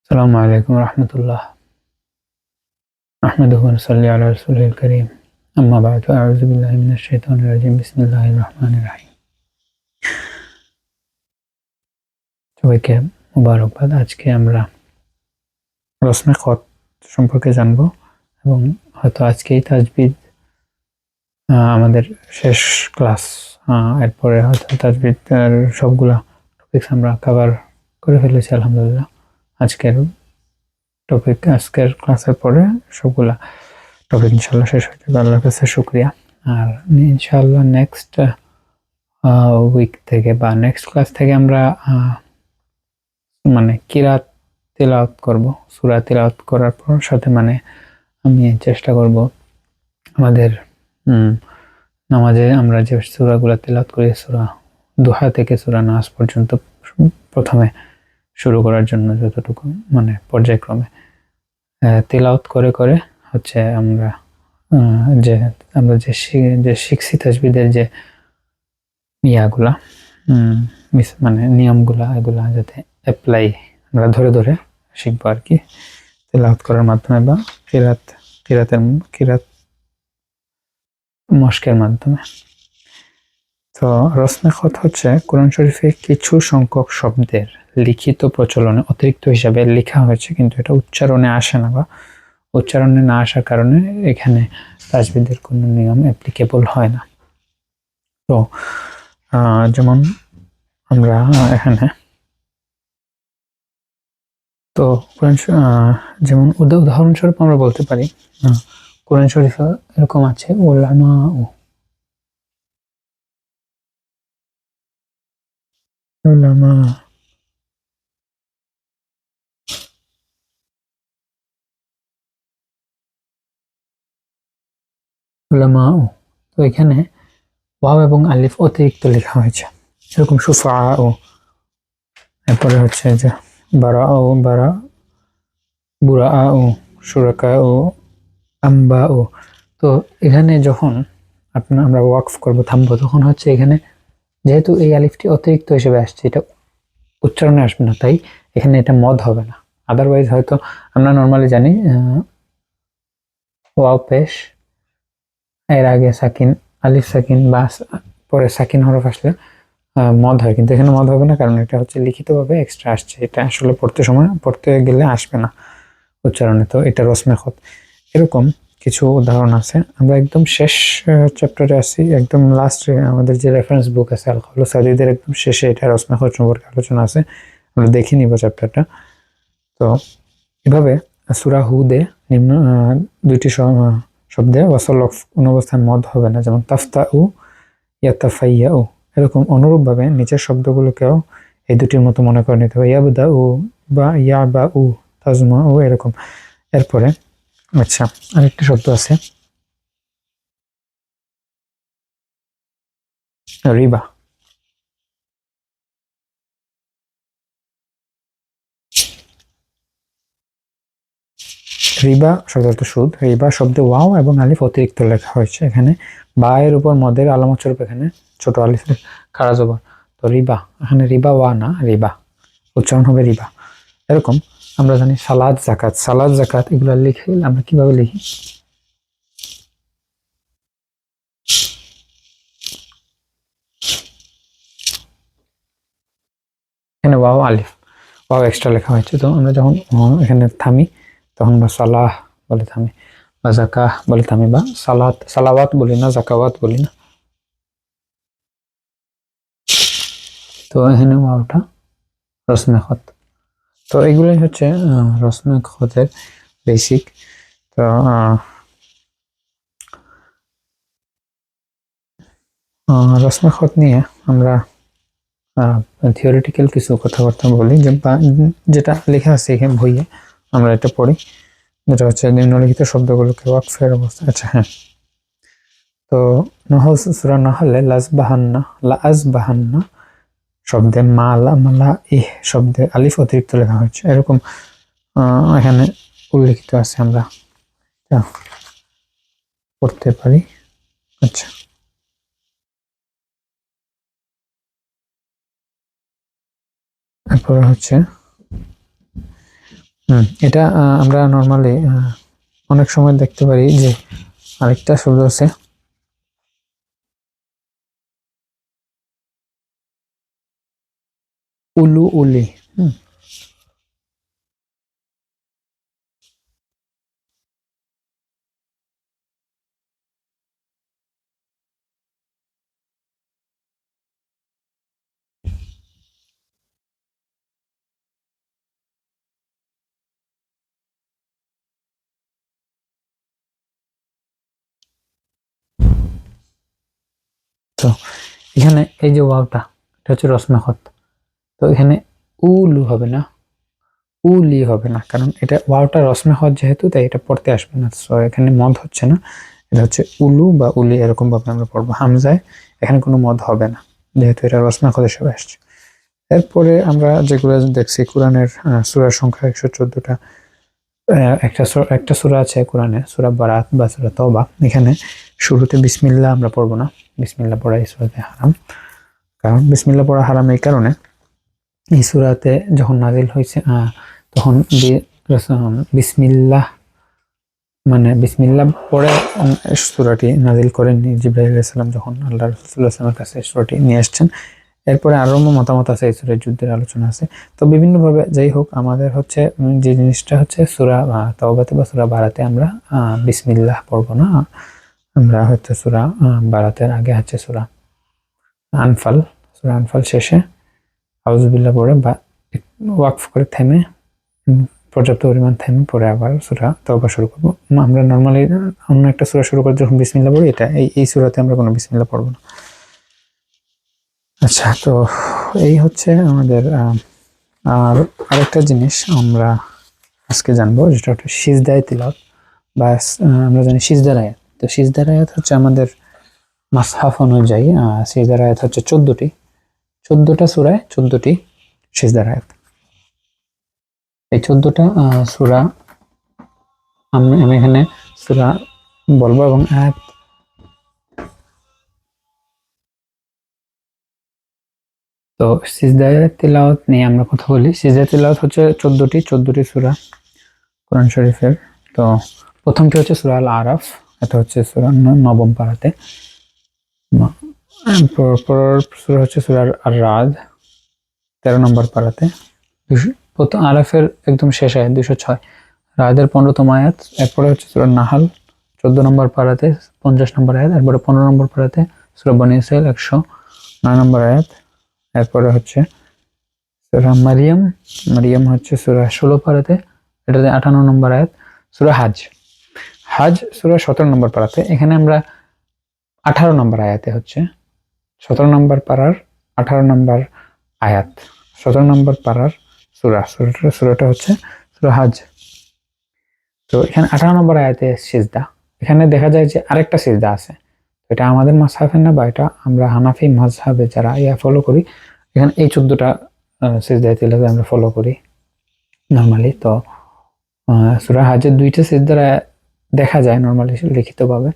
السلام عليكم ورحمة الله نحمده ونصلي على رسوله الكريم أما بعد فأعوذ بالله من الشيطان الرجيم بسم الله الرحمن الرحيم সবাইকে মুবারকবাদ আজকে আমরা রসমে খত সম্পর্কে জানব এবং হয়তো আজকেই তাজবিদ আহ, আমাদের শেষ ক্লাস এরপরে হয়তো তাজবিদ এর সবগুলা টপিকস আমরা কভার করে ফেলেছি আলহামদুলিল্লাহ আজকের টপিক আজকের ক্লাসের পরে সবগুলা টপিক ইনশাল্লাহ শেষ হয়ে যাবে। আল্লাহর কাছে শুক্রিয়া। আর ইনশাল্লাহ নেক্সট উইক থেকে বা নেক্সট ক্লাস থেকে আমরা মানে কিরাত তেলাওয়াত করব। সুরা তেলাওয়াত করার পর সাথে মানে আমি চেষ্টা করব আমাদের নামাজে আমরা যে সুরাগুলা তেলাওয়াত করি, সুরা দুহা থেকে সুরা নাস পর্যন্ত প্রথমে শুরু করার জন্য যতটুকু মানে পর্যায়ক্রমে। তেলাওয়াত করে করে হচ্ছে আমরা যে আমরা যে যে শিখছি তাজবিদের যে ইয়াগুলা মানে নিয়মগুলা, এগুলা যাতে অ্যাপ্লাই আমরা ধরে ধরে শিখব আর কি। তেলাওয়াত করার মাধ্যমে বা কিরাত কিরাতের কিরাত মস্কের মাধ্যমে। তো রসমে খত হচ্ছে, কোরআন শরীফে কিছু সংখ্যক শব্দের লিখিত প্রচলনে অতিরিক্ত হিসাবে লেখা হয়েছে, কিন্তু এটা উচ্চারণে আসে না বা উচ্চারণে না আসার কারণে এখানে তাজবিদের কোনো নিয়ম অ্যাপ্লিকেবল হয় না। তো যেমন আমরা এখানে তো কোরআন যেমন উদা- উদাহরণস্বরূপ আমরা বলতে পারি কোরআন শরীফে এরকম আছে ওলামা ও ওলামা উলামা ও তো এখানে ওয়াও এবং আলিফ অতিরিক্ত লেখা হয়েছে। এরকম সুফা ও এরপরে হচ্ছে যে বারা ও বারা বুড়া ও সুরাকা ও আম্বা ও তো এখানে যখন আপনার আমরা ওয়াকফ করব থামবো, তখন হচ্ছে এখানে যেহেতু এই আলিফটি অতিরিক্ত হিসেবে আসছে, এটা উচ্চারণে আসবে না, তাই এখানে এটা মদ হবে না। আদারওয়াইজ হয়তো আমরা নর্মালি জানি ওয়াও পেশ, এর আগে সাকিন, আলিফ সাকিন বা পরে সাকিন হরফ আসলে মদ হয়। কিন্তু এখানে মদ হবে না, কারণ এটা হচ্ছে লিখিতভাবে এক্সট্রা আসছে। এটা আসলে পড়তে সময়, পড়তে গেলে আসবে না উচ্চারণে, তো এটা রসমে খত। এরকম কিছু উদাহরণ আছে। আমরা একদম শেষ চ্যাপ্টারে আছি। একদম লাস্টে আমাদের যে রেফারেন্স বুক আছে আল সাদিদের একদম শেষে এটা রসমে খত সম্পর্কে আলোচনা আছে। আমরা দেখে নিব চ্যাপ্টারটা তো, এভাবে সুরা হুদে নিম্ন দুইটি শব্দে ওয়াসলফ কোন অবস্থায় মদ হবে না। যেমন তাফতা উ ইয়াতাফাইয়া উ এরকম অনুরূপভাবে নিচের শব্দগুলোকেও এই দুটির মতো মনে করে নিতে হবে। ইয়াবদা উ বা ইয়া বা উ তাজমা উ এরকম। এরপরে আচ্ছা আরেকটি শব্দ আছে। রিবা। রিবা শব্দ অর্থ সুদ। রিবা শব্দে ওয়াও এবং আলিফ অতিরিক্ত লেখা হয়েছে এখানে। বা এর উপর মদের আলামত স্বরূপ এখানে ছোট আলিফের খাড়া জবর তো রিবা, এখানে রিবা ওয়া না, রিবা। উচ্চারণ হবে রিবা। এরকম আমরা জানি সালাদ জাকাত সালাদ জাকাত এগুলো লিখে আমরা কীভাবে লিখি? এখানে ওয়াও আলিফ। ওয়াও এক্সট্রা লেখা হয়েছে। তো আমরা যখন এখানে থামি, তখন বা সালাহ বলে থামি বা জাকাহ বলে থামি বা সালাত, সালাওয়াত বলি না জাকাওয়াত বলি না। তো এখানে ওয়াওটা রসমে খত। তো এগুলোই হচ্ছে রসমে খতের বেসিক তো রসমে খত নিয়ে আমরা থিওরিটিক্যাল কিছু কথাবার্তা বলি। যে যেটা লেখা আছে এখানে বইয়ে, আমরা এটা পড়ি। যেটা হচ্ছে নিম্নলিখিত শব্দগুলোকে ওয়াকফের অবস্থা। আচ্ছা হ্যাঁ। তো, নহল সুরা নাহলে লাজ বাহান্না লাজ বাহান্না শব্দে মালা মালা ইহ শব্দে আলিফ অতিরিক্ত লেখা হয়েছে। এরকম এখানে উল্লেখিত আছে আমরা। পড়তে পারি। আচ্ছা। তারপরে হচ্ছে, হুম, এটা আমরা নর্মালি অনেক সময় দেখতে পারি যে আরেকটা শব্দ আছে। উলু উলি হুম তো এখানে এই যে ওয়াওটা এটা হচ্ছে রসমাখত। তো এখানে উলু হবে না। উলি হবে না, কারণ এটা ওয়াওটা রসমাখত যেহেতু, তাই এটা পড়তে আসবে না। সো এখানে মদ হচ্ছে না। এটা হচ্ছে উলু বা উলি এরকমভাবে আমরা পড়ব। হামজায় এখানে কোনো মদ হবে না, যেহেতু এটা রসমাখত হিসেবে আসছে। এরপরে আমরা যেগুলো দেখছি, কোরআনের সুরার সংখ্যা একশো চোদ্দটা একটা একটা সুরা আছে কোরআনে, সুরা বারাত বা সুরা তওবা। এখানে শুরুতে বিসমিল্লা আমরা পড়ব না। বিসমিল্লাহ পড়া এই সুরাতে হারাম। কারণ বিসমিল্লাহ পড়া হারাম এই কারণে এই সুরাতে যখন নাজিল হয়েছে তখন বিসমিল্লাহ মানে বিসমিল্লাহ পরে সুরাটি নাজিল করেননি জিব্রাহিল সাল্লাম যখন আল্লাহ রসুল্লাহামের কাছে সুরাটি নিয়ে আসছেন। এরপরে আরও মতামত আছে এই সুরের যুদ্ধের আলোচনা আছে। তো বিভিন্নভাবে যাই হোক, আমাদের হচ্ছে যে জিনিসটা হচ্ছে সুরা তওবাতে বা সুরা বারাতে আমরা বিসমিল্লাহ পড়ব না। আমরা হয়তো সুরা বারাতের আগে হচ্ছে সুরা আনফাল সুরা আনফাল শেষে আউজুবিল্লাহ পড়ে বা ওয়াকফ করে থেমে পর্যাপ্ত পরিমাণ থেমে পরে আবার সুরা তওবা শুরু করব। আমরা নর্মালি অন্য একটা সুরা শুরু করে যখন বিসমিল্লাহ পড়ি, এটা এই এই সুরাতে আমরা কোনো বিসমিল্লাহ পড়ব না। আচ্ছা তো এই হচ্ছে আমাদের আর আরেকটা জিনিস আমরা আজকে জানব, যেটা হচ্ছে সিজদায় তিলক বা আমরা জানি সিজদার আয়াত। তো সিজদার আয়াত হচ্ছে আমাদের মাসহাফ অনুযায়ী সিজদার আয়াত হচ্ছে চোদ্দটি। চোদ্দটা সুরায় চোদ্দটি সিজদার আয়াত। এই চোদ্দটা সুরা আমি আমি এখানে সুরা বলব এবং আয়াত তো সিজদায় তিলাওয়াত নিয়ে আমরা কথা বলি। সিজদায় তিলাওয়াত হচ্ছে চোদ্দটি চোদ্দটি সুরা কোরআন শরীফের। তো প্রথমটি হচ্ছে সুরা আল আরাফ এটা হচ্ছে সুরা নবম পাড়াতে ন- পর পর সুরা হচ্ছে সুরা আর রাদ তেরো নম্বর পাড়াতে। দুশো- আরাফের একদম শেষ আয়াত, দুশো ছয়। রাদের পনেরোতম আয়াত, এরপরে হচ্ছে সুরা নাহাল, চোদ্দ নম্বর পাড়াতে, পঞ্চাশ নম্বর আয়াত, এরপরে পনেরো নম্বর পাড়াতে, সুরা বনি ইসরাইল, একশো নয় নম্বর আয়াত। এরপরে হচ্ছে সুরা মারিয়াম মারিয়াম হচ্ছে সুরা ষোলো পাড়াতে, এটাতে আটান্ন নম্বর আয়াত, সুরা হাজ। হাজ সুরা সতেরো নম্বর পাড়াতে, এখানে আমরা আঠারো নম্বর আয়াতে হচ্ছে সতেরো নম্বর পাড়ার আঠারো নম্বর আয়াত। সতেরো নম্বর পাড়ার সুরা। সুরাটা সুরাটা হচ্ছে সুরাহাজ তো এখানে আঠারো নম্বর আয়াতে সিজদা। এখানে দেখা যায় যে আরেকটা সিজদা আছে। এটা আমাদের মাঝহাবের না বা এটা আমরা হানাফি মাঝহাবে যারা ইয়া ফলো করি এখানে এই চোদ্দটা সিজদায় তিলাতে আমরা ফলো করি নর্মালি তো আহ, সূরা হাজের দুইটা সিজদার দেখা যায় নর্মালি লিখিতভাবে।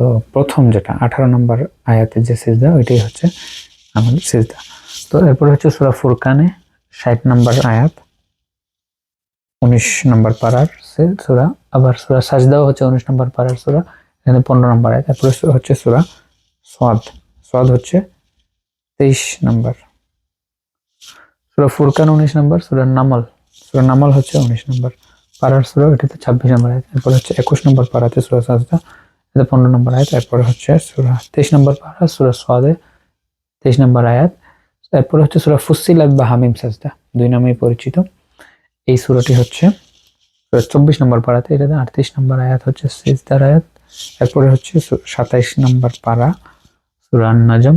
তো প্রথম যেটা, আঠারো নম্বর আয়াতের যে সিজদা, ওইটাই হচ্ছে আমাদের সিজদা। তো এরপর হচ্ছে সূরা ফুরকানে ষাট নম্বর আয়াত, উনিশ নম্বর পাড়ার সূরা, আবার সুরা সাজদাও হচ্ছে উনিশ নম্বর পাড়ার সূরা, এখানে পনেরো নম্বর আয়াত তারপরে সূরা হচ্ছে সুরা সোয়াদ। সোয়াদ হচ্ছে তেইশ নম্বর। সুরা ফুরকান উনিশ নম্বর, সুরা নামল। সূরা নামল হচ্ছে উনিশ নম্বর পাড়ার সুরা এটাতে ছাব্বিশ নম্বর আয়াত। এরপর হচ্ছে একুশ নম্বর পাড়াতে সূরা সাজদা এটা পনেরো নম্বর আয়াত, এরপরে হচ্ছে সূরা তেইশ নম্বর পাড়া সূরা সোয়াদে তেইশ নম্বর আয়াত, এরপরে হচ্ছে সূরা ফুসিলাত বা হামিম সাজদা, দুই নামেই পরিচিত। এই সূরাটি হচ্ছে চব্বিশ নম্বর পাড়াতে এটাতে আটত্রিশ নম্বর আয়াত হচ্ছে সিজদার আয়াত, এরপরে হচ্ছে সাতাইশ নম্বর পাড়া সুরা নাজম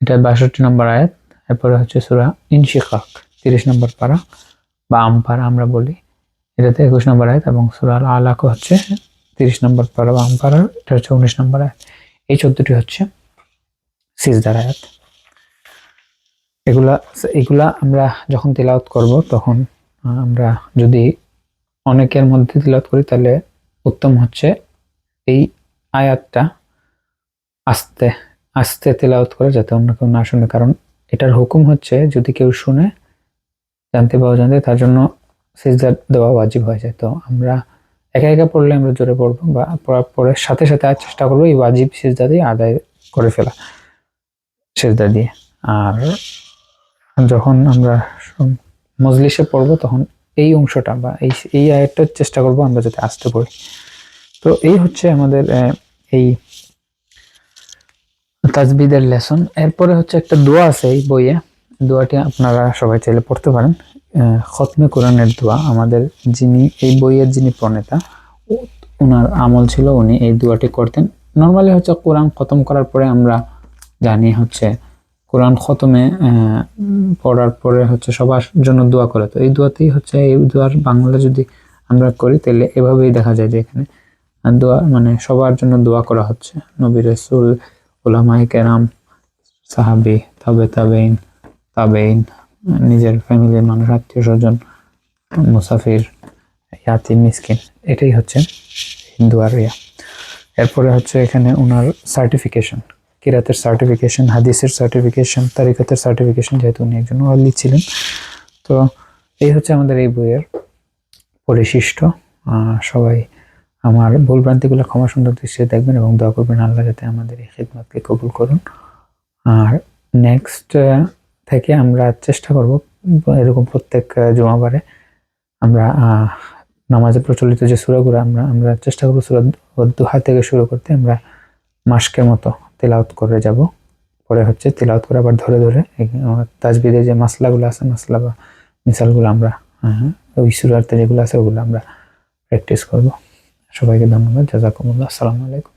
এটা বাষট্টি নম্বর আয়াত, এরপরে হচ্ছে সুরা ইনশিকাক, তিরিশ নম্বর পাড়া বা আমপাড়া আমরা বলি, এটাতে একুশ নম্বর আয়াত এবং সুরা আল আলাক হচ্ছে তিরিশ নম্বর পাড়া বা আমপাড়া এটা হচ্ছে উনিশ নম্বর। আয়াত এই চোদ্দটি হচ্ছে সিজদার আয়াত এগুলা এগুলা আমরা যখন তিলাওয়াত করব, তখন আমরা যদি অনেকের মধ্যে তিলাওয়াত করি, তাহলে উত্তম হচ্ছে এই আয়াতটা আস্তে আস্তে তেলাওয়াত করে যাতে অন্য কেউ না শুনে। কারণ এটার হুকুম হচ্ছে, যদি কেউ শুনে, জানতে পাওয়া জানতে তার জন্য সিজদার দেওয়া ওয়াজিব হয়ে যায়। তো আমরা একা একা পড়লে আমরা জোরে পড়ব বা পড়ার পরে সাথে সাথে আর চেষ্টা করব এই ওয়াজিব সেজদা দিয়ে আদায় করে ফেলা, সিজদা দিয়ে। আর যখন আমরা মজলিসে পড়ব তখন এই অংশটা বা এই এই আয়াতটার চেষ্টা করব আমরা যাতে আসতে পারি তো এই হচ্ছে আমাদের এই তাজবিদের লেসন এরপরে হচ্ছে একটা দোয়া আছে এই বইয়ে। দোয়াটি আপনারা সবাই চাইলে পড়তে পারেন। খতমে কোরআনের দোয়া। আমাদের যিনি, এই বইয়ের যিনি প্রণেতা ওনার আমল ছিল উনি এই দোয়াটি করতেন। নর্মালি হচ্ছে কোরআন খতম করার পরে আমরা জানি হচ্ছে কোরআন খতমে পড়ার পরে হচ্ছে সবার জন্য দোয়া করে। তো এই দোয়াতেই হচ্ছে, এই দোয়ার বাংলা যদি আমরা করি, তাহলে এভাবেই দেখা যায় যে এখানে দোয়া মানে সবার জন্য দোয়া করা হচ্ছে। নবী রসুল ওলামাই কেরাম, সাহাবি, তবে তাবেইন তাবেইন নিজের ফ্যামিলির মানুষ, আত্মীয় স্বজন, মুসাফির ইয়াতি মিসকিন, এটাই হচ্ছে হিন্দু আর ইয়া এরপরে হচ্ছে এখানে ওনার সার্টিফিকেশন কিরাতের সার্টিফিকেশন হাদিসের সার্টিফিকেশন তারিকাতের সার্টিফিকেশন যেহেতু উনি একজন ওয়ালি ছিলেন। তো এই হচ্ছে আমাদের এই বইয়ের পরিশিষ্ট। সবাই আমার ভুল ভ্রান্তিগুলো ক্ষমা সুন্দর দৃষ্টিতে দেখবেন এবং দোয়া করবেন আল্লাহ যাতে আমাদের এই খিদমতকে কবুল করুন। আর নেক্সট থেকে আমরা চেষ্টা করব, এরকম প্রত্যেক জুমাবারে আমরা নামাজে প্রচলিত যে সুরাগুলো আমরা আমরা চেষ্টা করব সুরা দুহা থেকে শুরু করতে আমরা মাসকের মতো তেলাওত করে যাব। পরে হচ্ছে তেলাওত করে আবার ধরে ধরে তাজবিদের যে মাসলাগুলো আছে, মাসলা বা মিসালগুলো আমরা ওই সুরাতে যেগুলো আছে ওগুলো আমরা প্র্যাকটিস করব। সবাইকে ধন্যবাদ, জাজাকুমুল্লাহ, আসসালামু আলাইকুম।